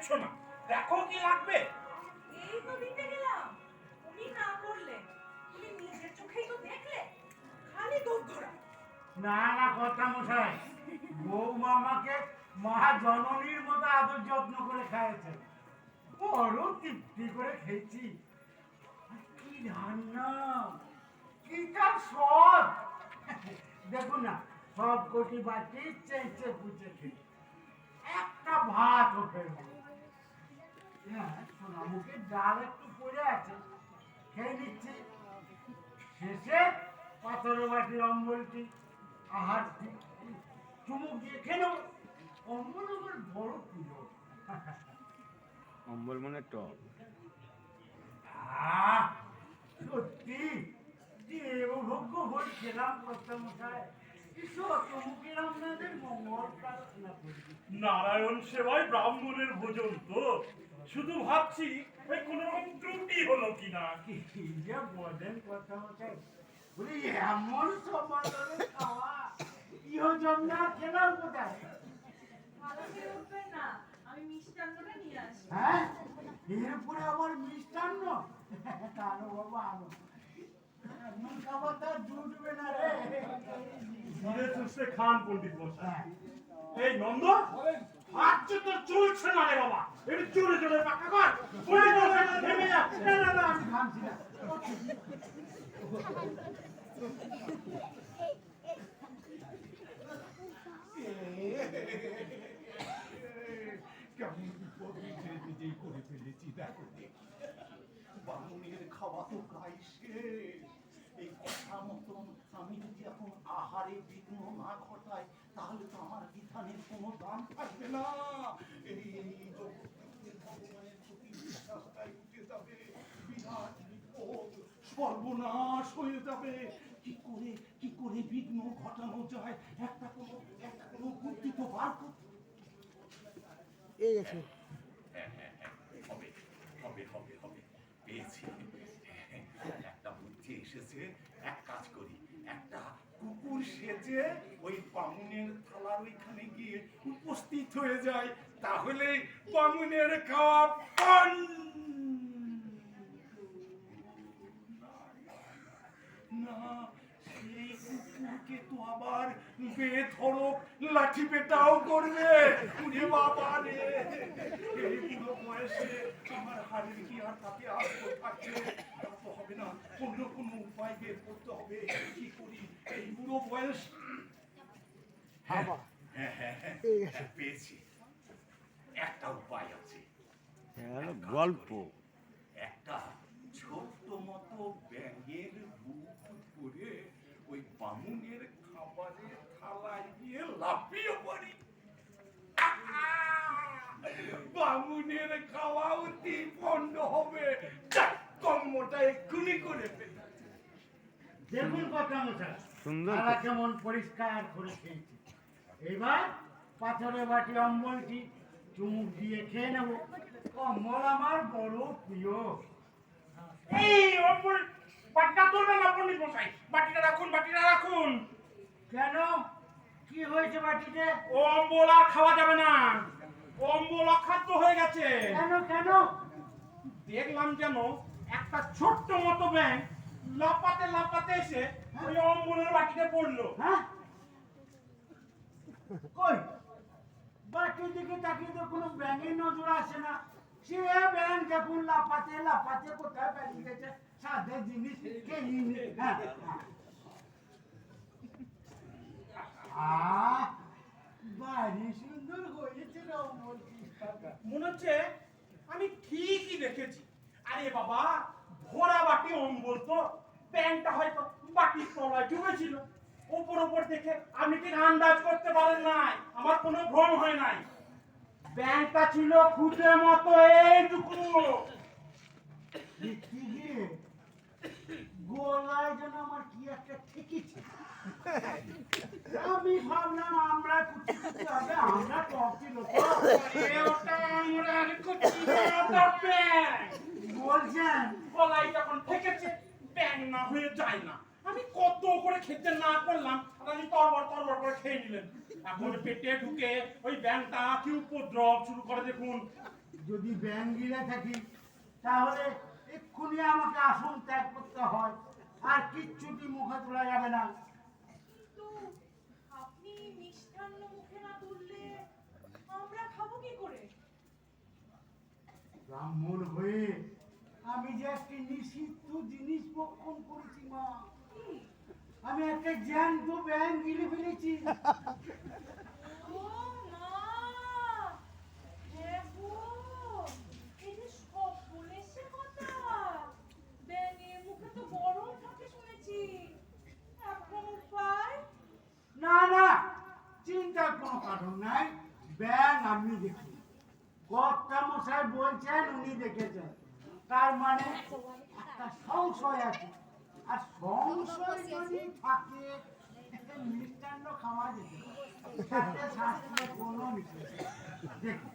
দেখছ না? দেখো কি লাগবে? এই তো দিতে গেলাম। তুমি না তুমি নিজের চোখেই তো দেখলে। খালি ধরা না না কথা মশাই বৌমা আমাকে মা জননীর মতো আদর যত্ন করে খাইয়েছে। বড় তৃপ্তি করে খেয়েছি। কি রান্না? কি তার সব দেখুন না সব কোটি বাটি চেঁচে পুচে খেয়ে। একটা ভাত ওঠে হ্যাঁ সোনামুখে ডাল একটু পড়ে আছে খেয়ে নিচ্ছি। শেষে পাথরের বাটির অম্বলটি আহার চুমুক দিয়ে খেয়ে অম্বল আমার বড় প্রিয়। অম্বল মানে টক। আহ, সত্যি? দেবভোগ্য বই খেলাম নারায়ণ সেবায় ব্রাহ্মণের ভোজন তো। শুধু ভাবছি ওই কোন রকম ত্রুটি হলো কিনা? কি যে বলেন কথা মশাই বলি এমন সমাধানে খাওয়া ইহজন্যা খেলাম কোথায়? ভালো করে উঠবেন না আমি মিষ্টান্নটা নিয়ে আসি হ্যাঁ? এরপরে আবার মিষ্টান্ন? বাবা আলো। এমন খাবার তো জুটবে না রে। ধীরে সুস্থে খান পণ্ডিত মশাই। হ্যাঁ। এই নন্দ হাত তো চলছে না রে বাবা। জোরে জোরে পাকা কর ফেলেছি, দেখো দেখি। খাওয়া তো প্রায় শেষ। কথা মতন আমি যদি এখন আহারে বিঘ্ন না ঘটাই, তাহলে তো আমার বিধানের কোনো দাম থাকবে না। সর্বনাশ হয়ে যাবে। কি করে কি করে বিঘ্ন ঘটানো যায়? একটা কোনো একটা কোনো বুদ্ধি তো বার করতে হ্যাঁ, হ্যাঁ, হ্যাঁ, হবে হবে হবে হবে। পেয়েছি। একটা বুদ্ধি এসেছে। এক কাজ করি। একটা কুকুর সেজে ওই বামুনের থালার ওইখানে গিয়ে উপস্থিত হয়ে যায়। তাহলে বামুনের খাওয়া পান না সেই কুকুরকে তো আবার বেধড়ক লাঠি পেটাও করবে। উরে বাবা রে। এই বুড়ো বয়সে আমার হাড়ের কি আর তাতে আসতে থাকছে? তা হবে না অন্য কোনো উপায় বের করতে হবে। কি করি? এই বুড়ো বয়স হ্যাঁ হ্যাঁ হ্যাঁ হ্যাঁ, হ্যাঁ, পেয়েছি। একটা উপায় আছে। গল্প। একটা ছোট্ট মতো ব্যাঙের বামুনের খাবারের থালায় গিয়ে লাফিয়ে পড়ি। বামুনের খাওয়া অতি পণ্ড হবে। কর্মটা এক্ষুনি করে দেখুন কথা মশাই সুন্দর। থালা কেমন পরিষ্কার করে খেয়েছি। এবার পাথরের বাটি অম্বলটি চুমুক দিয়ে খেয়ে নেব। কম্বল আমার বড় প্রিয়। এই অম্বল বাটিটা তুলবে না পণ্ডিত মশাই বাটিটা রাখুন। কেন? কি হয়েছে বাটিতে? অম্বল খাওয়া যাবে না। অম্বল অখাদ্য হয়ে গেছে। কেন কেন? দেখলাম যেন একটা ছোট্ট মতো ব্যাঙ লাপাতে লাপাতে এসে ওই অম্বলের বাটিতে পড়ল। হ্যাঁ? কই? বাটির দিকে তাকিয়ে তো কোনো ব্যাঙের নজর আসে না। সে ব্যাঙ দেখুন লাফাতে লাফাতে কোথায় বেরিয়ে গেছে সাদের জিনিস খেয়ে নি। হ্যাঁ। আমি ঠিকই দেখেছি। আরে বাবা ভরা বাটি অম্বল তো ব্যাংকটা হয়তো বাটির তলায় ডুবেছিল ওপর ওপর দেখে আপনি ঠিক আন্দাজ করতে পারেন নাই, আমার কোনো ভ্রম হয় নাই। ব্যাংকটা ছিল খুঁজে মতো এইটুকু। গলায় যেন আমার কি একটা ঠেকেছে। আমি কত করে খেতে না করলাম আর আমি তরবর তরবর করে খেয়ে নিলেন। এখন পেটে ঢুকে ওই ব্যাংকটা কি উপদ্রব শুরু করে দেখুন। যদি ব্যাং গিলে থাকি, তাহলে এক্ষুনি আমাকে আসন ত্যাগ করতে হয়, আর কিচ্ছুটি মুখে তোলা যাবে না। মিষ্টান্ন মুখে না তুললে আমরা খাব কি করে? ব্রাহ্মণ হয়ে আমি যে একটি নিষিদ্ধ জিনিস বক্ষণ করেছি মা। আমি একটা জ্যান্ত ব্যাং গিলে ফেলেছি ও মা হ্যাঁ গো এই যে সব বলেছে কথা ব্যাঙের মুখে তো গরম থাকে শুনেছি এখন উপায় না না কারণ নাই ব্যাং আমি দেখি কর্তা মশাই বলছেন উনি দেখেছেন তার মানে একটা সংশয় আছে আর সংশয় যদি থাকে মিষ্টান্ন খাওয়া যেতে পারে। শাস্ত্রে কোনো নিষেধ। দেখুন,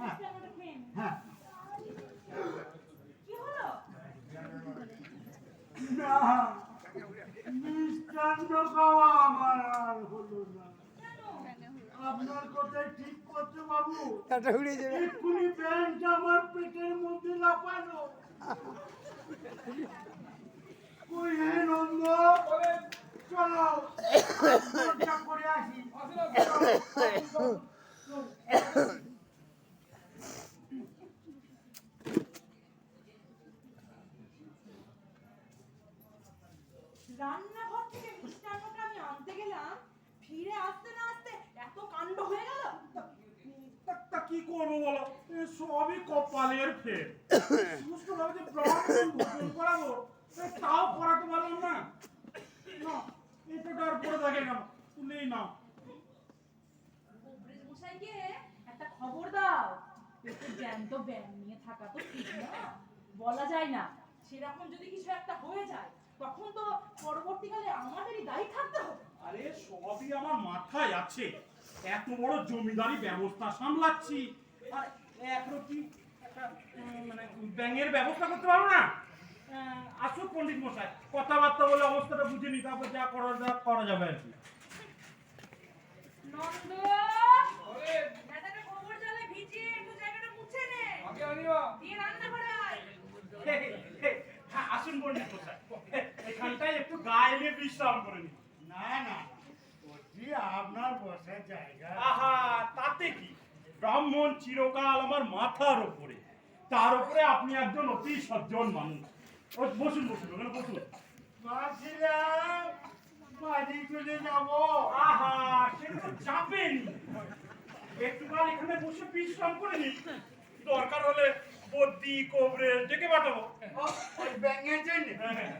আপনি হ্যাঁ। মিষ্টান্ন খাওয়া আমার আর হলো না আপনার কথাই ঠিক করছে বাবু। এটা উড়ে যাবে এক্ষুনি ব্যাংকটা আমার পেটের মধ্যে লাফালো। কই হে নন্দ? চলো। করে আসি রান্নাঘর থেকে মিষ্টান্নটা আমি আনতে গেলাম ফিরে আসতে না আসতে এত কাণ্ড হয়ে গেল তা তা কি করব বলো এ সবই কপালের ফের বুঝতে পারো যে ভোজন করাবো তাও করাতে পারলাম না। না এটাটা আর পড়ে থাকে কেন তুলেই না। মশাইকে একটা খবর দাও। পেটে জ্যান্ত ব্যাং নিয়ে থাকা তো ঠিক না। বলা যায় না সেরকম যদি কিছু একটা হয়ে যায় তখন তো পরবর্তীকালে আমাদেরই দায়ী থাকতে হবে। আরে সবই আমার মাথায় আছে। এত বড় জমিদারি ব্যবস্থা সামলাচ্ছি। আর একরকম একটা মানে ব্যাঙের ব্যবস্থা করতে পারব না? আসুক পণ্ডিত মশাই কথাবার্তা বলে অবস্থাটা বুঝে নি তারপর যা করা যা করা যাবে আর কি। নন্দ! দাদাটা খবর জালে ভিজিয়ে একটু জায়গাটা মুছে নে। দিয়ে রান্না করে আয় হে, হে, হে, হ্যাঁ, আসুন পণ্ডিত মশাই। এখানটায় একটু গায়ে নিয়ে বিশ্রাম করে নি না না ওটি আপনার বসার জায়গা। আহা তাতে কি? ব্রাহ্মণ চিরকাল আমার মাথার উপরে। তার উপরে আপনি একজন অতি সজ্জন মানুষ। বসুন বসুন ওখানে বসুন। ভাবছিলাম বাড়ি চলে যাব। আহা সেটা তো চাপেন একটুকাল এখানে বসে বিশ্রাম করে নিন। দরকার হলে বদ্যি কোবরে ডেকে পাঠাবো। ওই ব্যাঙের জন্য? হ্যাঁ, হ্যাঁ।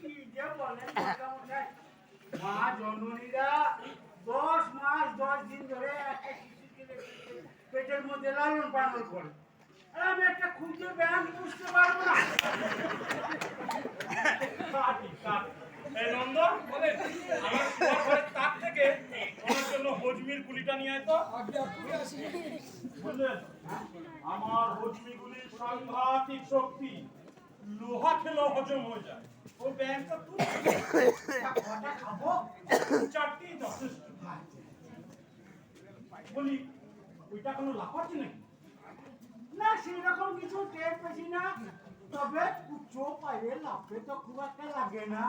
কি যে বলেন মা জননীরা দশ মাস দশ দিন ধরে পেটের মধ্যে লালন পালন করে। আমি একটা খুঁজে ব্যায়াম বুঝতে পারব না। নন্দ, আমার শোয়ার থেকে আমার জন্য হজমির গুলিটা নিয়ে আয় তো। বুঝলেন? আমার হজমি গুলির সাংঘাতিক শক্তি লোহা খেলেও হজম হয়ে যায়। ও ব্যাংকটা তুই খাব? চারটি যথেষ্ট। বলি ওইটা কোনো লাফাচ্ছে নাকি? সেরকম কিছু টের পেছি না। তবে উচ্চ পায়ে লাফে তো খুব একটা লাগে না।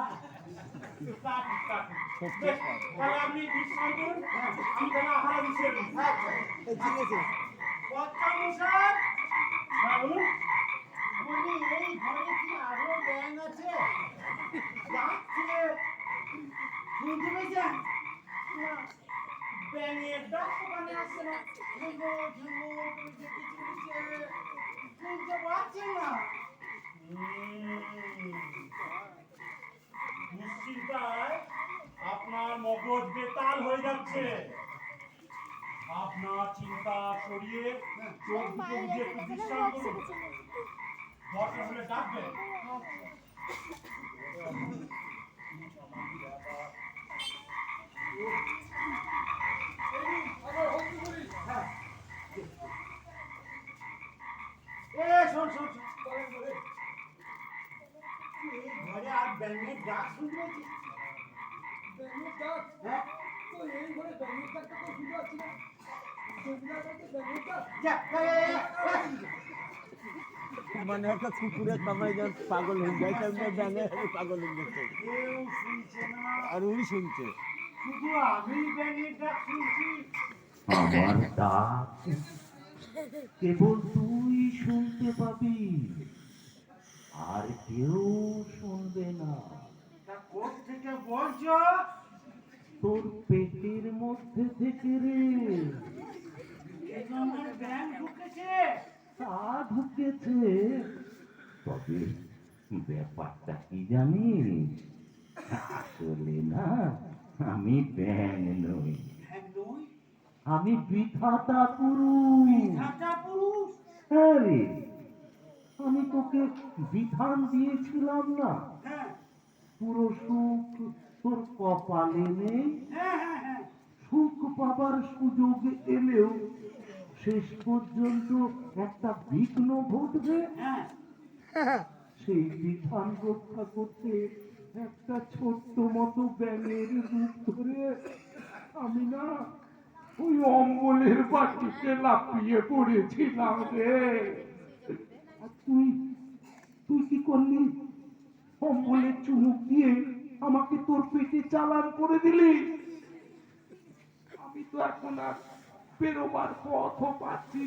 তাহলে আপনি বিশ্রাম করুন আমি তাহলে আহার মিশিয়ে ঠিক আছে। কর্তামশাই হ্যাঁ বলুন বলি এই ঘরে কি আরও ব্যাং আছে? যাচ্ছে। শুনতে পেয়েছেন? ব্যাঙের ডাক ওখানে আসছে না ঝুমো ঝুমো করে যেতে চলেছে শুনতে পাচ্ছেন না নিশ্চিন্তায় আপনার মগজ বেতাল হয়ে যাচ্ছে আপনার চিন্তা সরিয়ে চোখ দুটো বুঝে একটু বিশ্রাম করুন দরকার হলে ডাকবেন আর ব্যাঙের ডাক? হ্যাঁ। তো এই ঘরে ব্যাঙের ডাকটা তো শুনতে পাচ্ছি না। ডাক? যা। মানে একটা কুকুরের কামড়ে যখন পাগল হয়ে যায় তেমনি ব্যাঙে পাগল হয়ে না। আর উনি শুনছে। শুধু আমি ব্যাঙের ডাক শুনছি। আমার ডাক কেবল তুই শুনতে পাবি। আর কেউ শুনবে না। থেকে বলছো? তোর পেটের মধ্যে থেকে রে। তা ঢুকেছে। তবে ব্যাপারটা কি জানিস আসলে না আমি ব্যাং নই। আমি বিধাতা পুরুষ। ঢাকা পুরুষ? হ্যাঁ রে। আমি তোকে বিধান দিয়েছিলাম না। হ্যাঁ। পুরো সুখ তোর কপালে নেই। হ্যাঁ হ্যাঁ সুখ পাবার সুযোগ এলেও শেষ পর্যন্ত একটা বিঘ্ন ঘটবে। হ্যাঁ। সেই বিধান রক্ষা করতে একটা ছোট্ট মতো ব্যাঙের রূপ ধরে আমি না ওই অম্বলের বাটিতে লাফিয়ে পড়েছিলাম রে। তুই তুই কি করলি? কম্বলে চুমুক দিয়ে আমাকে তোর পেটে চালান করে দিলি? আমি তো এখন আর বেরোবার পথও পাচ্ছি